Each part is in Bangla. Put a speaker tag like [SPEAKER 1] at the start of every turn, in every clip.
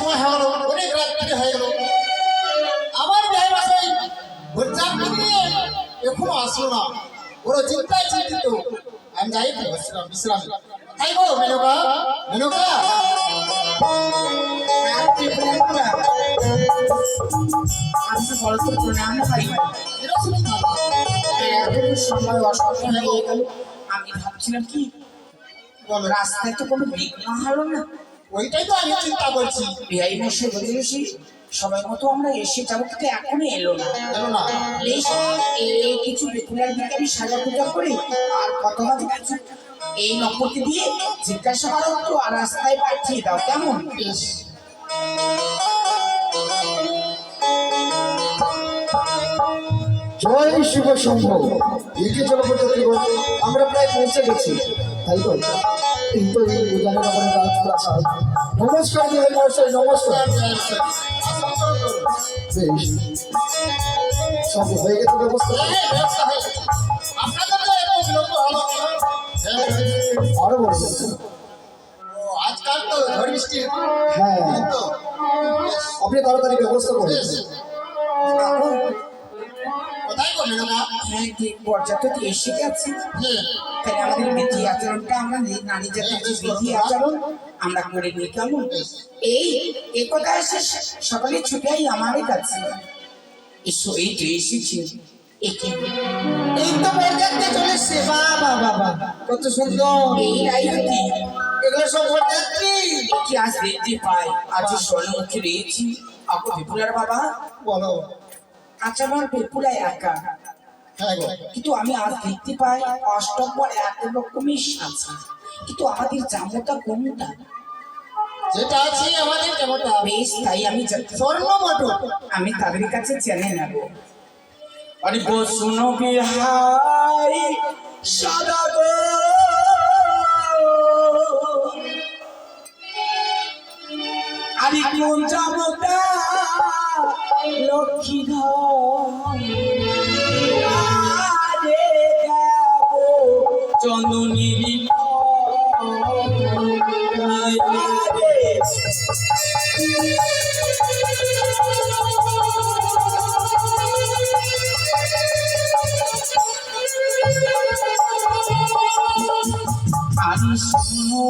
[SPEAKER 1] সময় হয়ে গেল, অনেক রাত্রি হয়ে গেল। আমার বিয়ে বাসায় ভোজান নিয়ে এখনও আসলো না। বড় চিন্তায় চিন্তিত। আমি যাই তো বিশ্রাম তাই গো মেনকা মেনকা।
[SPEAKER 2] সময় হয়ে আমি ভাবছিলাম কি
[SPEAKER 1] বলো
[SPEAKER 2] রাস্তায় তো কোনো বিঘ্ন হলো না।
[SPEAKER 1] ওইটাই তো আমি চিন্তা করছি।
[SPEAKER 2] বিআই মশাই বলে গেছি সময় মতো আমরা এসে যাব কিন্তু এখনও এলো না।
[SPEAKER 1] জানো না।
[SPEAKER 2] বেশ এই কিছু বেকুলার আমি সাজা পূজা করি আর কত বাজে কিছু এই নম্বরটি দিয়ে জিজ্ঞাসা করো তো আর রাস্তায় পাঠিয়ে দাও কেমন?
[SPEAKER 1] বেশ
[SPEAKER 3] জয় শুভ শম্ভ। একে জলপতি আমরা প্রায় পৌঁছে গেছি। তাই তো এই তো এই উজানের আমাদের রাজপ্রাসাদ নমস্কার মহাশয় হয়ে গেছে ব্যবস্থা
[SPEAKER 1] হ্যাঁ, হয়ে? হ্যাঁ,
[SPEAKER 3] আরও বলবেন
[SPEAKER 1] আজকাল তো
[SPEAKER 3] হ্যাঁ আপনি তাড়াতাড়ি ব্যবস্থা করুন
[SPEAKER 2] হ্যাঁ ঠিক পর্যাপ্ত এসে গেছে
[SPEAKER 1] হ্যাঁ।
[SPEAKER 2] তাহলে আমাদের বিধি আচরণটা আমরা নি- নারী জাতির যে বিধি আচরণ আমরা করে নিই কেমন? এই এ কথা এসে সকালে ছুটাই আমারই কাছে। এসো এই যে এসেছি।
[SPEAKER 4] এই তো বরযাত্রী চলে এসছে বাবা বাবা কত সুন্দর।
[SPEAKER 2] এই
[SPEAKER 4] এগুলো সব
[SPEAKER 2] কি আজ দেখতে পাই আজ স্বর্ণমুখী রয়েছি। আপু বিপুলার বাবা
[SPEAKER 1] বলো।
[SPEAKER 2] আজ আমার বিপুলা একা। কিন্তু আমি আজ দেখতে পাই অষ্টম্বর এক রকমই সাজা কিন্তু আমাদের জামতা কোনটা?
[SPEAKER 1] যেটা আছে আমাদের কেমনটা
[SPEAKER 2] বেশ তাই আমি জানি।
[SPEAKER 1] স্বর্ণ মটর
[SPEAKER 2] আমি তাদের কাছে জেনে নেব। আরে বসুন বিহাই সাদা গো। আরে কোন জামতা লক্ষ্মী ধরে দেব চন্দনী আমি শুনো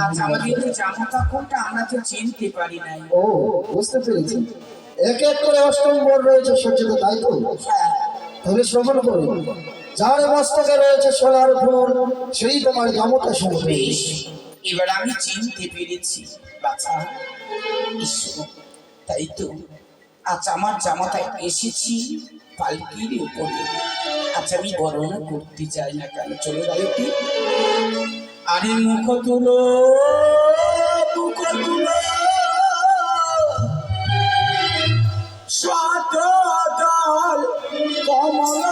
[SPEAKER 2] আচ্ছা আমাদের যে জামা কাপড়টা আমরা তো চিনতে পারি নাই।
[SPEAKER 3] ও বুঝতে পেরেছি। এক এক করে অষ্টম বর রয়েছে সজ্জিত তাই তো?
[SPEAKER 2] হ্যাঁ।
[SPEAKER 3] তাহলে শ্রবণ করুন যার মস্তকে রয়েছে সোনার ফুল সেই তোমার সময়
[SPEAKER 2] বেশ এবার আমি চিনতে পেরেছি বাচ্চা তাই তো। আজ আমার জামাতায় এসেছি পালকির উপরে। আচ্ছা আমি বর্ণনা করতে চাই না কেন? চলে গায়কটি আরে মুখ তুলো মুখ তুলো। সতদল কমল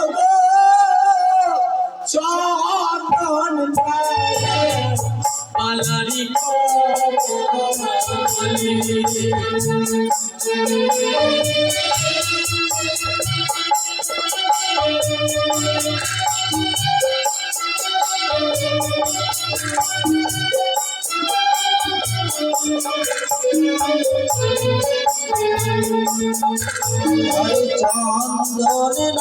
[SPEAKER 2] চন্দন পালারি
[SPEAKER 4] চন্দন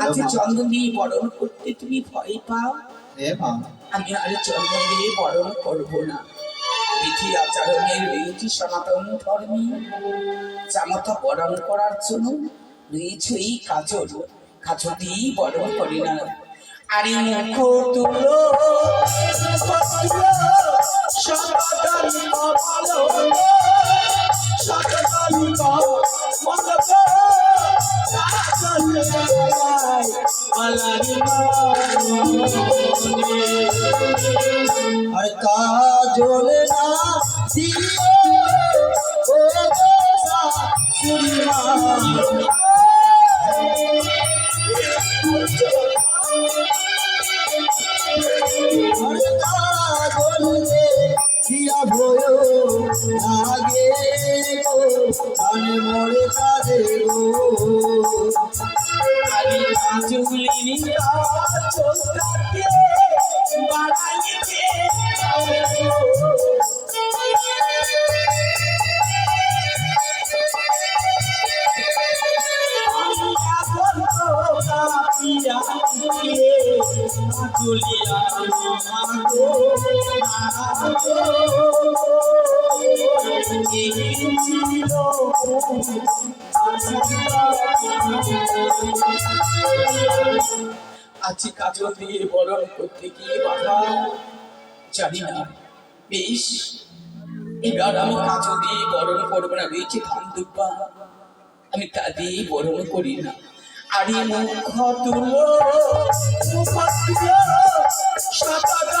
[SPEAKER 2] আজকে চন্দন দিয়ে বরণ করতে তুমি ভয় পাও? আমি আর চন্দন দিয়ে বরণ করব না। বিধি আচরণে রয়েছি সনাতন ধর্মী। জামাতা বরণ করার জন্য রয়েছে এই কাজল। কাজল দিয়েই বরণ করি না। আরে মুখ তুলো
[SPEAKER 4] আর কাজল না দিয়ে ও দেশা সুরিমা
[SPEAKER 2] বাধা জানি না। বেশ, এবার আমি কাজল দিয়ে বরণ করব না রয়েছে আমি করি না। আরে মুখ তুলো সাদা সাদা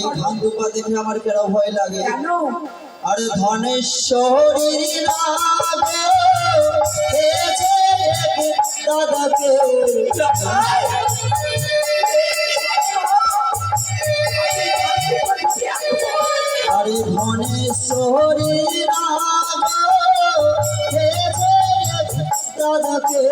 [SPEAKER 4] এই ধান দুপা দেখে আমার কেন ভয় লাগে? আরে ধনেশ্বরীর দাদাকে আরে ধনেশ্বরীর দাদাকে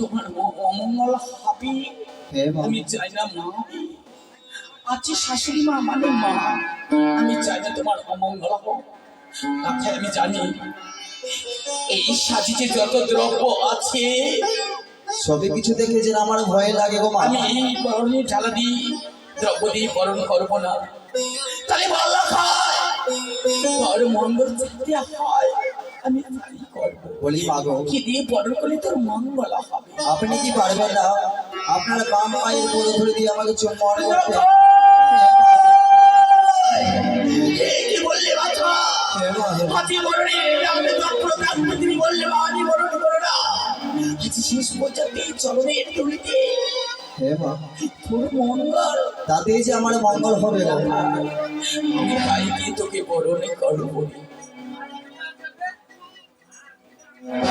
[SPEAKER 2] তোমার অমঙ্গল হবে। আমি চাই না মা। আছে শাশুড়ি মা মানে মা। আমি চাই না তোমার অমঙ্গল হোক। তাকে আমি জানি এই সাজিতে যত দ্রব্য আছে
[SPEAKER 4] সবে কিছু দেখে যে আমার ভয় লাগে গো মা।
[SPEAKER 2] আমি এই বরণে ঢালা দিই দ্রব্য দিয়ে বরণ করব না। তাহলে ভালো খায়। তোর মঙ্গল হয়। আমি করব
[SPEAKER 4] বলি মা
[SPEAKER 2] কি দিয়ে করলে তোর মঙ্গল হবে।
[SPEAKER 4] আপনি কি পারবেন না? আপনার বাম পায়ের ধরে দিয়ে আমাকে চুম্বন করতে
[SPEAKER 2] কি বললে বাছা? আমি দক্ষ দক্ষ তুমি বললে বরণ করো না। আজ শেষ পর্যন্ত এই চরণের তুলিতে
[SPEAKER 4] হে মা।
[SPEAKER 2] তোর মঙ্গল।
[SPEAKER 4] তাতেই যে আমার মঙ্গল হবে।
[SPEAKER 2] আমি দিয়ে তোকে বরণে করব। ত্রিপুরার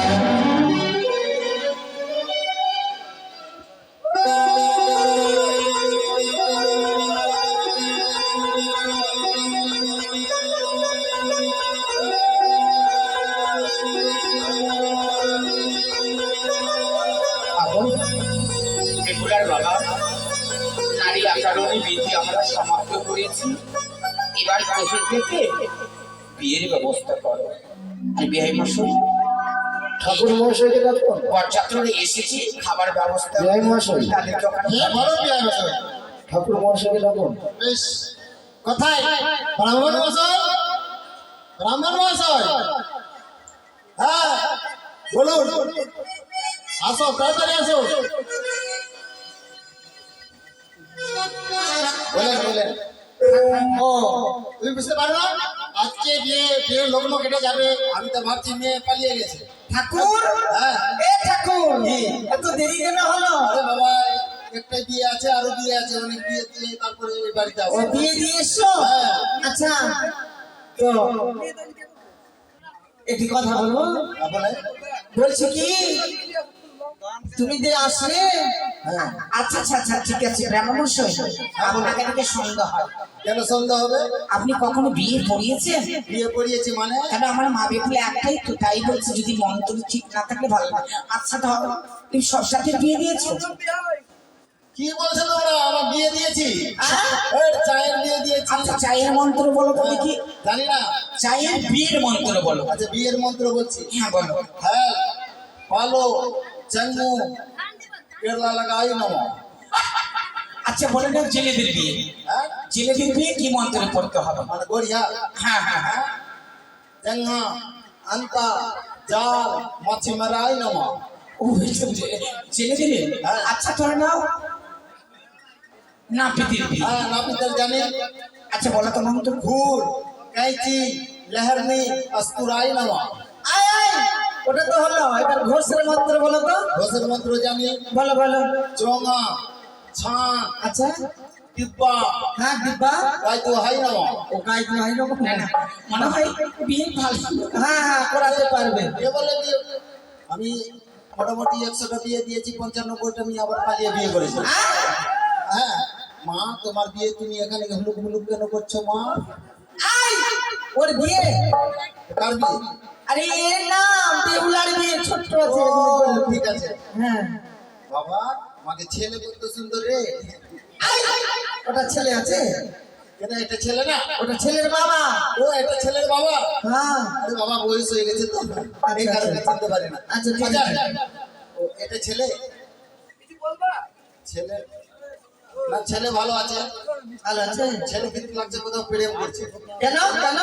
[SPEAKER 2] বাবা, নারী আচরণে বিধি আমরা সমাপ্ত করেছি। এবার প্রসেস থেকে বিয়ের ব্যবস্থা করো। বিয়ে মশাই
[SPEAKER 3] ঠাকুর মহাশয়কে ডাকুন
[SPEAKER 2] বরযাত্ররা এসেছে খাবার ব্যবস্থা
[SPEAKER 3] বিআই মহাশয়।
[SPEAKER 2] তাদেরকে ওখানে
[SPEAKER 1] হে বলো বিয়ার বছর
[SPEAKER 3] ঠাকুর মহাশয়কে ডাকুন
[SPEAKER 1] বেশ কোথায়? ব্রাহ্মণ মহাশয়? ব্রাহ্মণ মহাশয়? হ্যাঁ বলুন। আসো তাড়াতাড়ি আসো। বলেন বলেন। ও তুমি বুঝতে পারো না? আজকে বিয়ে বিয়ের লগ্ন কেটে যাবে। আমি তো ভাবছি মেয়ে পালিয়ে গেছে।
[SPEAKER 5] ঠাকুর?
[SPEAKER 1] হ্যাঁ।
[SPEAKER 5] এ ঠাকুর এত দেরি কেন হলো?
[SPEAKER 1] আরে বাবা একটা বিয়ে আছে আরও বিয়ে আছে অনেক বিয়ে দিয়ে তারপরে এই বাড়িতে
[SPEAKER 5] ও বিয়ে দিয়ে এসছো?
[SPEAKER 1] হ্যাঁ।
[SPEAKER 5] আচ্ছা। তো একটি কথা বলব?
[SPEAKER 1] হ্যাঁ,
[SPEAKER 5] বলছি কি? তুমি যে আসলে
[SPEAKER 1] হ্যাঁ
[SPEAKER 2] আচ্ছা আচ্ছা আচ্ছা ঠিক আছে আপনাকে থেকে সন্দেহ হয়।
[SPEAKER 1] কেন সন্দেহ হবে?
[SPEAKER 2] আপনি কখনো বিয়ে পড়িয়েছেন?
[SPEAKER 1] বিয়ে পড়িয়েছি মানে?
[SPEAKER 2] কেন আমার মা বেকুলে একটাই তো তাই বলছে যদি মন্ত্র ঠিক না থাকলে ভালো না আচ্ছা ধরো তুমি সব সাথে বিয়ে দিয়েছ?
[SPEAKER 1] কি বলছো তোমরা? আমার বিয়ে দিয়েছি। চায়ের বিয়ে দিয়েছি।
[SPEAKER 2] আচ্ছা চায়ের মন্ত্র বলো তো দেখি।
[SPEAKER 1] জানি না।
[SPEAKER 2] চায়ের বিয়ের মন্ত্র বলো।
[SPEAKER 1] আচ্ছা বিয়ের মন্ত্র বলছি।
[SPEAKER 2] হ্যাঁ বলো।
[SPEAKER 1] হ্যাঁ পালো। চঙ্গু কেরলা লাগাই নম
[SPEAKER 2] আচ্ছা বলে দাও জেলেদের বিয়ে।
[SPEAKER 1] হ্যাঁ?
[SPEAKER 2] জেলেদের বিয়ে কি মন্ত্রে পড়তে হবে?
[SPEAKER 1] মানে গড়িয়া।
[SPEAKER 2] হ্যাঁ হ্যাঁ হ্যাঁ।
[SPEAKER 1] জঙ্গা আন্তা জাল মাছি মারাই নম।
[SPEAKER 2] ও জেলেদের আচ্ছা ধরে নাও। না পিতির বিয়ে।
[SPEAKER 1] হ্যাঁ নাপিতের জানি।
[SPEAKER 2] আচ্ছা বলো তো মন্ত্র
[SPEAKER 1] ঘুর কাইচি লেহরনি অস্তুরাই নম।
[SPEAKER 5] আয় আয়। ওটা তো হলো এবার ঘোষের মন্ত্র বলো তো।
[SPEAKER 1] ঘোষের মন্ত্র জানি।
[SPEAKER 5] বলো বলো।
[SPEAKER 1] চোঙা ছান
[SPEAKER 5] আচ্ছা।
[SPEAKER 1] টিব্বা
[SPEAKER 5] হ্যাঁ দিব্যা।
[SPEAKER 1] রাইতো হাই নম।
[SPEAKER 5] ও গাই তো হাই
[SPEAKER 2] না না মনে হয় বিয়ে ভালো।
[SPEAKER 5] হ্যাঁ হ্যাঁ করাতে পারবে।
[SPEAKER 1] কে বলে আমি মোটামুটি একশোটা বিয়ে দিয়েছি পঞ্চান্নব্বইটা আমি আবার পালিয়ে বিয়ে করেছি। হ্যাঁ মা তোমার বিয়ে তুমি এখানে হুলুক মুলুক কেন করছ মা?
[SPEAKER 5] ওর বিয়ে?
[SPEAKER 1] কার বিয়ে?
[SPEAKER 5] আরে এর নাম দেউলার বিয়ে ছোট্ট আছে
[SPEAKER 1] ঠিক আছে।
[SPEAKER 5] হ্যাঁ।
[SPEAKER 1] বাবা আমাকে ছেলে কত সুন্দর রে।
[SPEAKER 5] ওটা ছেলে আছে?
[SPEAKER 1] কেন এটা ছেলে না?
[SPEAKER 5] ওটা ছেলের বাবা।
[SPEAKER 1] ও এটা ছেলের বাবা?
[SPEAKER 5] হ্যাঁ।
[SPEAKER 1] আরে বাবা বয়স হয়ে গেছে তো। এই কারণে চিনতে পারি না।
[SPEAKER 5] আচ্ছা, ঠিক আছে।
[SPEAKER 1] ও এটা ছেলে? ছেলে? না ছেলে ভালো আছে
[SPEAKER 5] ভালো আছে
[SPEAKER 1] ছেলে কিন্তু লাগছে কোথাও প্রেম করছে
[SPEAKER 5] কেন কেন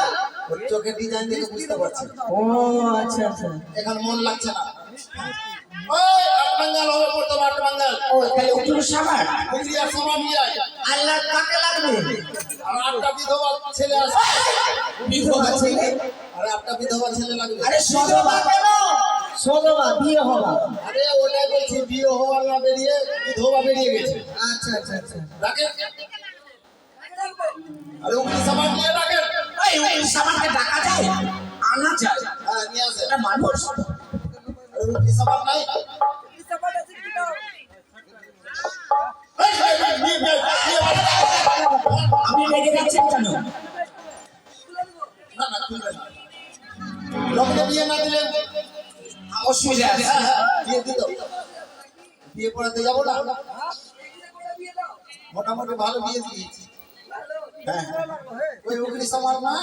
[SPEAKER 1] ওর চোখের ডিজাইন দেখে বুঝতে পারছি
[SPEAKER 5] ও আচ্ছা আচ্ছা
[SPEAKER 1] এখন মন লাগছে না ওই আট হবে পড়তো আট
[SPEAKER 2] ও তাহলে উঠল সাবার
[SPEAKER 1] ইন্ডিয়ার সমান নিয়ে আয়।
[SPEAKER 5] আল্লাহ কাকে লাগবে
[SPEAKER 1] আর আটটা বিধবা ছেলে আছে
[SPEAKER 2] বিধবা ছেলে
[SPEAKER 1] আরে আটটা বিধবা ছেলে লাগবে
[SPEAKER 2] আরে
[SPEAKER 5] সদবা কেন সদবা বিয়ে হবা
[SPEAKER 1] আরে ওটাই বলছি বিয়ে হওয়ার না বেরিয়ে বিধবা বেরিয়ে গেছে
[SPEAKER 5] আচ্ছা আচ্ছা আচ্ছা
[SPEAKER 1] রাখেন আরে উনি সমান নিয়ে রাখেন
[SPEAKER 2] এই ওই সাবানকে ডাকা যায় আনা যায়
[SPEAKER 1] হ্যাঁ নিয়ে আসে
[SPEAKER 2] এটা মানুষ
[SPEAKER 1] আরে উনি সমান নাই এই, নিয়ে, নিয়ে, নিয়ে আয়।
[SPEAKER 2] আপনি রেগে যাচ্ছেন কেন
[SPEAKER 1] না না খুলবে লোককে বিয়ে না দিলে
[SPEAKER 2] অসুবিধা আছে।
[SPEAKER 1] হ্যাঁ হ্যাঁ বিয়ে পড়াতে যাব না? মোটামুটি ভালো বিয়ে দিয়েছি। হ্যাঁ হ্যাঁ। ওই উগলি না?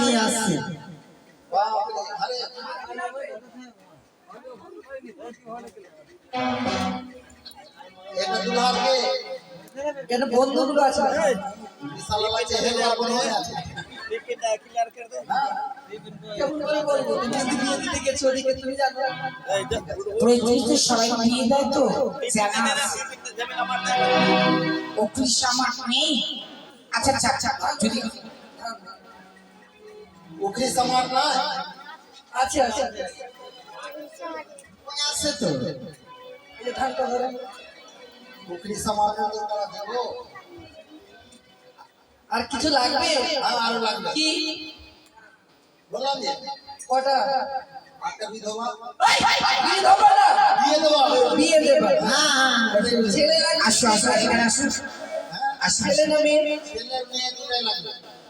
[SPEAKER 5] নিয়ে আসছে
[SPEAKER 1] এটা দুলারকে
[SPEAKER 5] কেন বন্ধুগুলো আছে।
[SPEAKER 1] বিশাল লাগছে হেলবার মনে হয় আছে
[SPEAKER 5] কেমন করে
[SPEAKER 2] তো সবাই দিয়ে দেয় তো। ও কি সামান নেই? আচ্ছা আচ্ছা আচ্ছা যদি
[SPEAKER 1] উগলি সমান না
[SPEAKER 5] আছে আছে আছে তো। এই যে ধরে।
[SPEAKER 1] উগলি সমান তোমরা দেবো।
[SPEAKER 5] আর কিছু লাগবে?
[SPEAKER 1] আরও লাগবে।
[SPEAKER 5] কি?
[SPEAKER 1] বললাম যে
[SPEAKER 5] কটা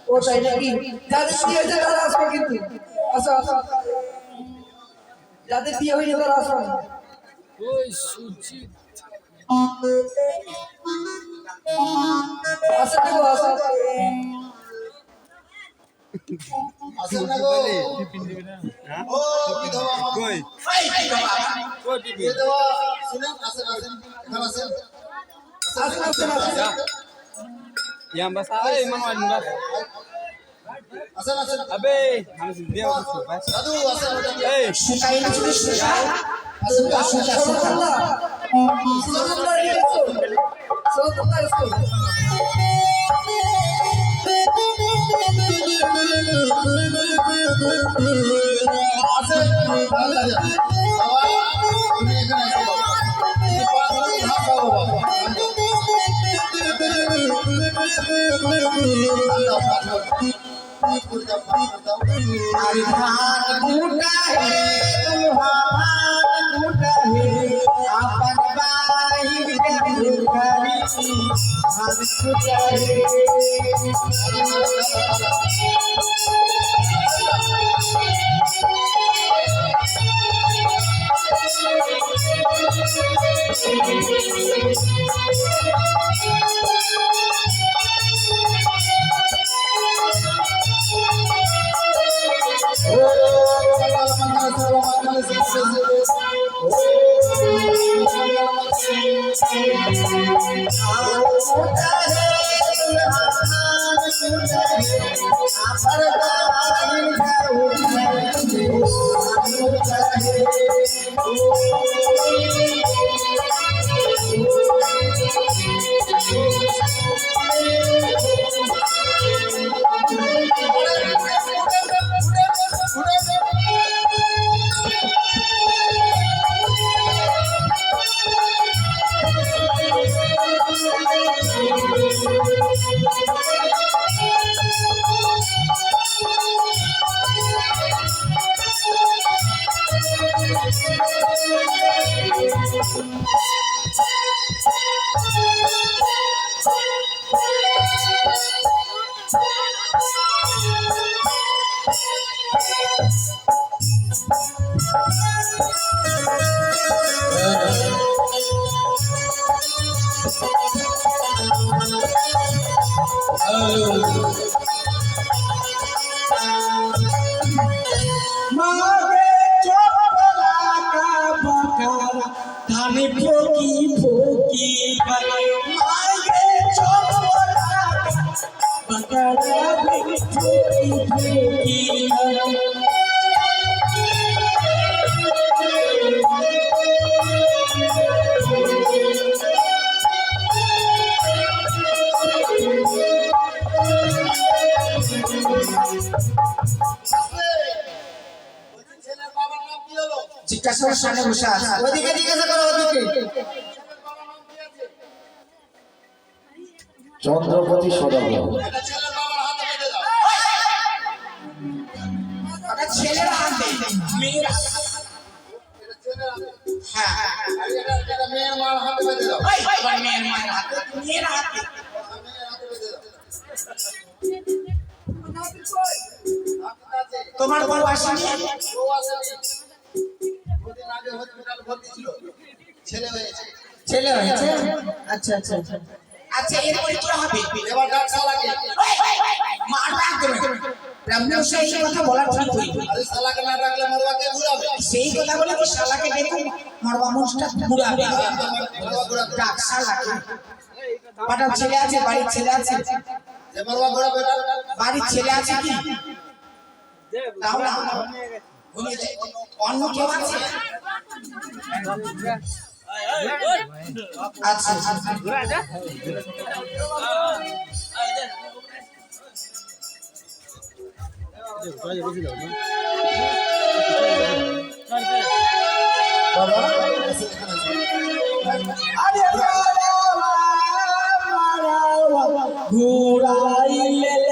[SPEAKER 5] ওটাই নাকি? যাদের বিয়ে হয়েছে তারা আসবে কিন্তু। আসো আসো। যাদের বিয়ে হয়নি তারা আসো
[SPEAKER 6] yang bahasa ay abe
[SPEAKER 1] aduh eh suka ini
[SPEAKER 2] suka अर्थात झूठा है तुम्हारा झूठा है अपन আমি আছাড় বসে আছে
[SPEAKER 4] ওদিকে জিজ্ঞাসা করো ওদিকে।
[SPEAKER 3] চন্দ্রপতি সদাগর
[SPEAKER 1] ছেলের হাতে।
[SPEAKER 2] মেয়ের হ্যাঁ
[SPEAKER 1] মার হাতে বেঁধে দাও
[SPEAKER 2] হাতে হাতে। তোমার আসেনি
[SPEAKER 1] ছিল ছেলে হয়েছে।
[SPEAKER 4] ছেলে হয়েছে? আচ্ছা আচ্ছা আচ্ছা।
[SPEAKER 2] আচ্ছা এরপরে কি হবে।
[SPEAKER 1] এবার ডাক্তার লাগে।
[SPEAKER 2] মা ডাক দেবে। ব্রাহ্মণ এই কথা বলা ঠিক হইবে
[SPEAKER 1] আরে শালাকে না ডাকলে মরবাকে ঘুরাবে।
[SPEAKER 2] সেই কথা বলে কি শালাকে দেখো মরবা মানুষটা ঘুরাবে। ডাক শালাকে। পাঠাও ছেলে আছে বাড়ির ছেলে আছে।
[SPEAKER 1] যে মরবা ঘুরাবে
[SPEAKER 2] বাড়ির ছেলে আছে কি? যায়। অন্য কেউ আছে আচ্ছা ঘুরাইলে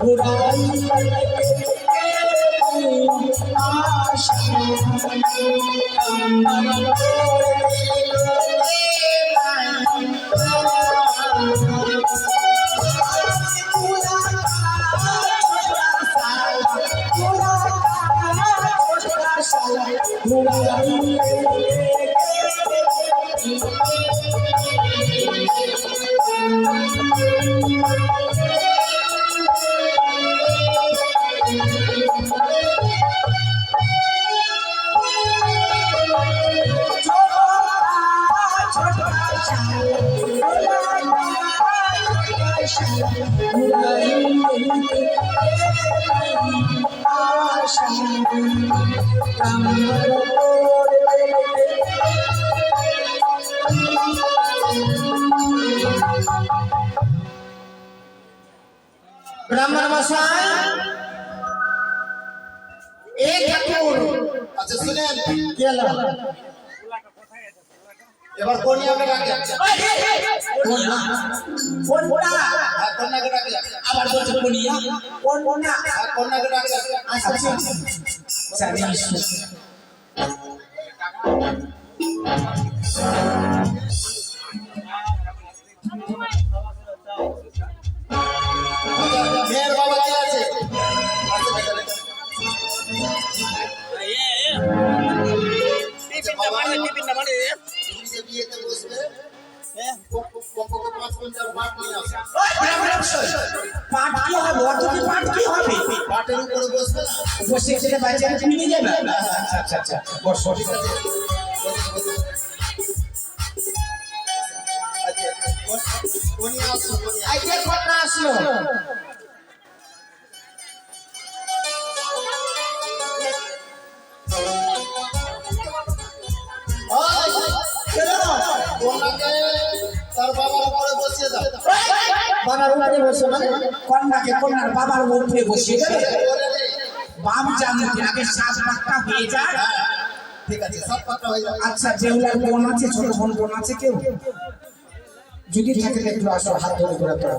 [SPEAKER 2] 不来
[SPEAKER 4] ব্রাহ্মণ মশাই এ ঠাকুর
[SPEAKER 1] আচ্ছা শুনেন
[SPEAKER 4] কি
[SPEAKER 1] এবার কনিয়াকে ডাকে কন্যাকে ডাকে
[SPEAKER 2] আবার বলছে
[SPEAKER 4] কোনটা
[SPEAKER 1] আর কন্যাকে ডাকে
[SPEAKER 4] আচ্ছা। আচ্ছা,
[SPEAKER 1] পাট।
[SPEAKER 2] কি হবে অত কি পাট কি হবে।
[SPEAKER 1] পাটের উপরে বসবে
[SPEAKER 2] বসে ছেলে বাচ্চারা তুমি নিয়ে যাবে। আচ্ছা আচ্ছা আচ্ছা বস
[SPEAKER 1] বসে। আচ্ছা, কোন-
[SPEAKER 4] যে আসলো।
[SPEAKER 1] উপরে
[SPEAKER 4] বসে মানে
[SPEAKER 2] কন্যাকে কন্যার বাবার উপরে বসিয়ে দেবে। বাম জানতে আগে সাত পাকটা হয়ে যায়।
[SPEAKER 1] ঠিক আছে পাতা হয়ে
[SPEAKER 2] আচ্ছা বেউলার বোন আছে ছোট বোন বোন আছে কেউ? যদি থাকে একটু আসো হাত ধরে করে তোরা।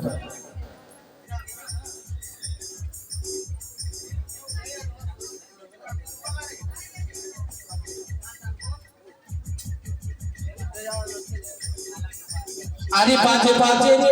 [SPEAKER 2] আরে বাজে বাজে রে।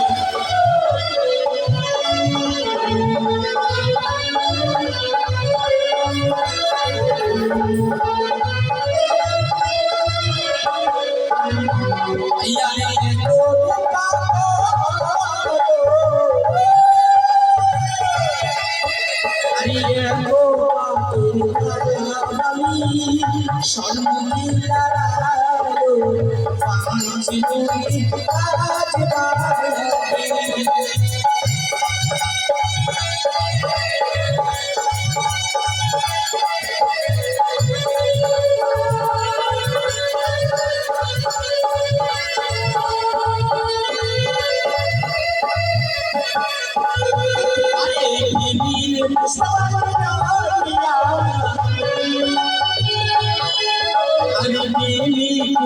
[SPEAKER 1] তারা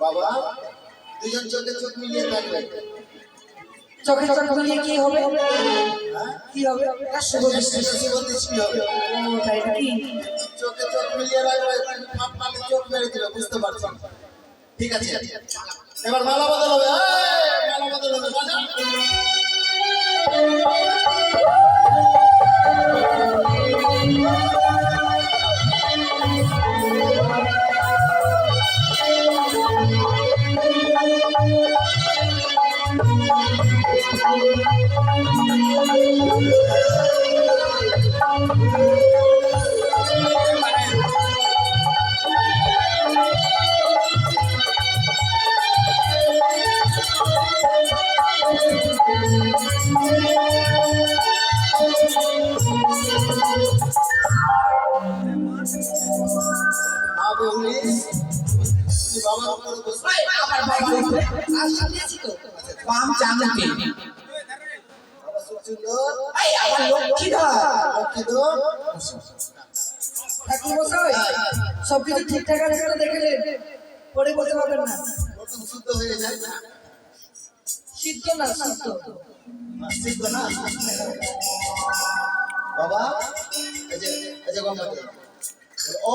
[SPEAKER 1] বাবা দুজন চোখে চোখ মিলিয়ে থাকবে।
[SPEAKER 4] চোখে চোখ মিলিয়ে কি হবে?
[SPEAKER 1] হ্যাঁ?
[SPEAKER 4] কি হবে? শুভ দৃষ্টি।
[SPEAKER 1] হবে।
[SPEAKER 4] ও তাই নাকি?
[SPEAKER 1] চোখে চোখ মিলিয়ে রাখবে ফাঁক মারলে চোখ মেরে দিবে বুঝতে পারছি? ঠিক আছে। এবার মালা বদল হবে।
[SPEAKER 4] সব কিছু ঠিকঠাক আছে দেখলেন পরে বলতে না
[SPEAKER 1] শুদ্ধ হয়ে যায়
[SPEAKER 4] না
[SPEAKER 1] বাবা ও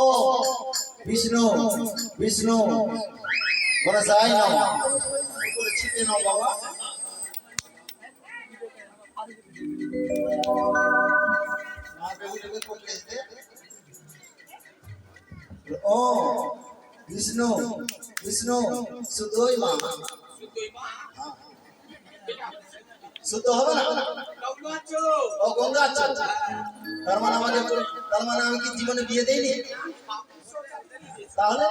[SPEAKER 1] বিষ্ণু বিষ্ণু বলে যাই না। ও, বিষ্ণু বিষ্ণু শুধুই মা। শুদ্ধ হবে না? ও গঙ্গা আচ্ছা তার মানে আমাদের তার মানে আমি কি জীবনে বিয়ে দেইনি? তাহলে